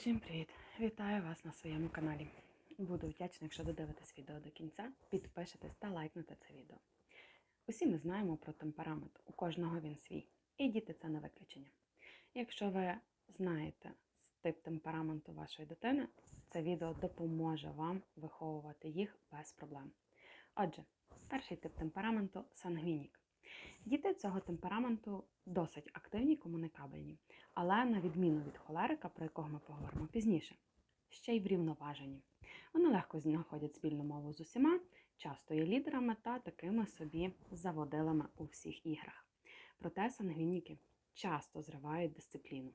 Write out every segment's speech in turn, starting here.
Усім привіт! Вітаю вас на своєму каналі. Буду вдячна, якщо додивитесь відео до кінця, підпишетесь та лайкнете це відео. Усі ми знаємо про темперамент, у кожного він свій. І діти це не виключення. Якщо ви знаєте тип темпераменту вашої дитини, це відео допоможе вам виховувати їх без проблем. Отже, перший тип темпераменту сангвінік. Діти цього темпераменту досить активні, комунікабельні, але на відміну від холерика, про якого ми поговоримо пізніше, ще й врівноважені. Вони легко знаходять спільну мову з усіма, часто є лідерами та такими собі заводилами у всіх іграх. Проте сангвініки часто зривають дисципліну.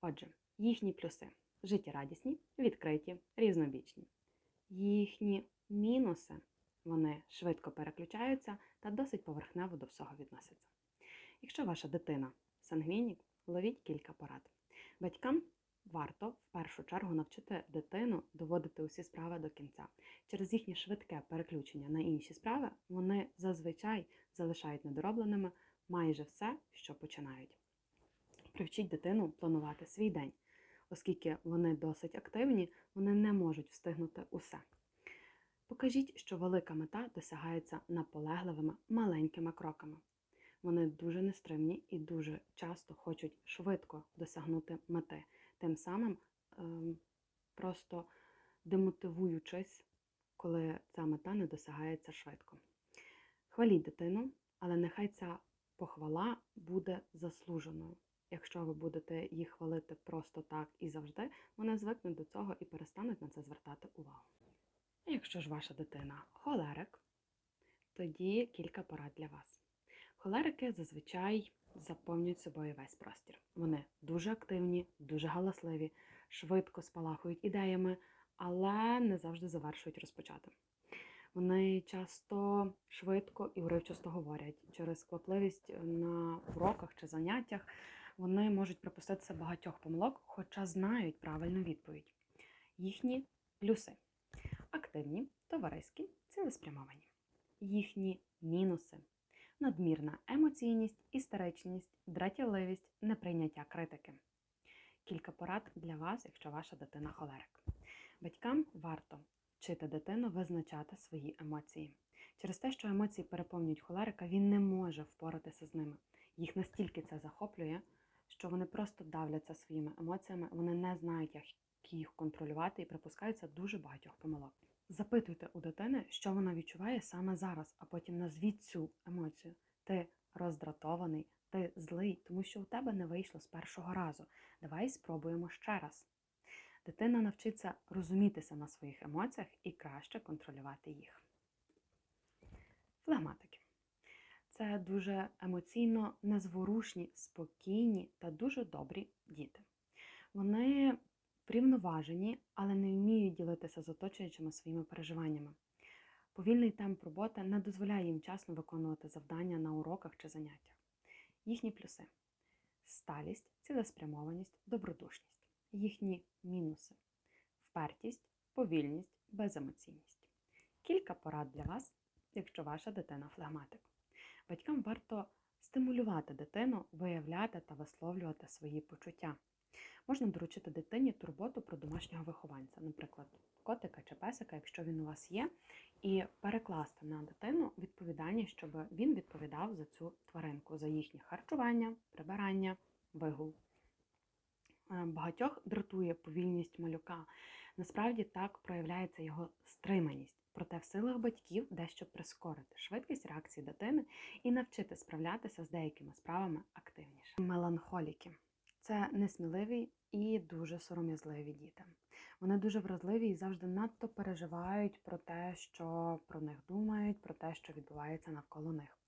Отже, їхні плюси життєрадісні, відкриті, різнобічні. Їхні мінуси вони швидко переключаються та досить поверхнево до всього відносяться. Якщо ваша дитина сангвінік, ловіть кілька порад. Батькам варто в першу чергу навчити дитину доводити усі справи до кінця. Через їхнє швидке переключення на інші справи вони зазвичай залишають недоробленими майже все, що починають. Привчіть дитину планувати свій день, оскільки вони досить активні, вони не можуть встигнути усе. Покажіть, що велика мета досягається наполегливими маленькими кроками. Вони дуже нестримні і дуже часто хочуть швидко досягнути мети, тим самим ем, просто демотивуючись, коли ця мета не досягається швидко. Хваліть дитину, але нехай ця похвала буде заслуженою. Якщо ви будете їх хвалити просто так і завжди, вони звикнуть до цього і перестануть на це звертати увагу. Якщо ж ваша дитина холерик, тоді кілька порад для вас. Холерики зазвичай заповнюють собою весь простір. Вони дуже активні, дуже галасливі, швидко спалахують ідеями, але не завжди завершують розпочати. Вони часто швидко і уривчасто говорять. Через сквапливість на уроках чи заняттях вони можуть припуститися багатьох помилок, хоча знають правильну відповідь. Їхні плюси активні, товариські, цілеспрямовані. Їхні мінуси надмірна емоційність, істеричність, дратівливість, неприйняття критики. Кілька порад для вас, якщо ваша дитина холерик. Батькам варто вчити дитину визначати свої емоції. Через те, що емоції переповнюють холерика, він не може впоратися з ними. Їх настільки це захоплює, що вони просто давляться своїми емоціями, вони не знають, як їх контролювати і припускаються дуже багатьох помилок. Запитуйте у дитини, що вона відчуває саме зараз, а потім назвіть цю емоцію. Ти роздратований, ти злий, тому що у тебе не вийшло з першого разу. Давай спробуємо ще раз. Дитина навчиться розумітися на своїх емоціях і краще контролювати їх. Флегматики. Це дуже емоційно незворушні, спокійні та дуже добрі діти. Вони врівноважені, але не вміють ділитися з оточуючими своїми переживаннями. Повільний темп роботи не дозволяє їм часно виконувати завдання на уроках чи заняттях. Їхні плюси сталість, цілеспрямованість, добродушність. Їхні мінуси впертість, повільність, беземоційність. Кілька порад для вас, якщо ваша дитина флегматик. Батькам варто стимулювати дитину, виявляти та висловлювати свої почуття. Можна доручити дитині турботу про домашнього вихованця, наприклад, котика чи песика, якщо він у вас є, і перекласти на дитину відповідальність, щоб він відповідав за цю тваринку, за їхнє харчування, прибирання, вигул. Е, багатьох дратує повільність малюка. Насправді так проявляється його стриманість. Проте в силах батьків дещо прискорити швидкість реакції дитини і навчити справлятися з деякими справами активніше. Меланхоліки це несміливі і дуже сором'язливі діти. Вони дуже вразливі і завжди надто переживають про те, що про них думають, про те, що відбувається навколо них.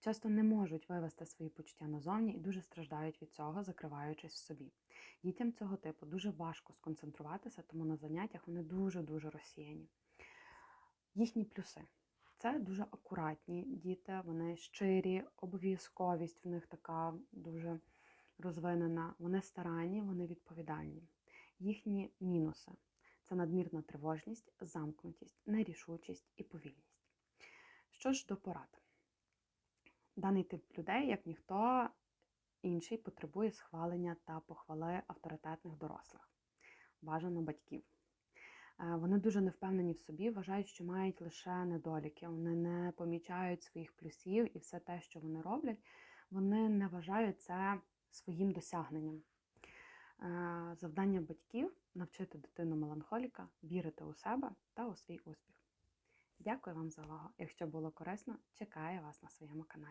Часто не можуть вивести свої почуття назовні і дуже страждають від цього, закриваючись в собі. Дітям цього типу дуже важко сконцентруватися, тому на заняттях вони дуже-дуже розсіяні. Їхні плюси. Це дуже акуратні діти, вони щирі, обов'язковість в них така дуже розвинена, вони старанні, вони відповідальні. Їхні мінуси це надмірна тривожність, замкнутість, нерішучість і повільність. Що ж до порад? Даний тип людей, як ніхто інший, потребує схвалення та похвали авторитетних дорослих. бажано батьків. Е, Вони дуже невпевнені в собі, вважають, що мають лише недоліки. Вони не помічають своїх плюсів і все те, що вони роблять, вони не вважають це своїм досягненням. Е, Завдання батьків навчити дитину меланхоліка вірити у себе та у свій успіх. Дякую вам за увагу. Якщо було корисно, чекаю вас на своєму каналі.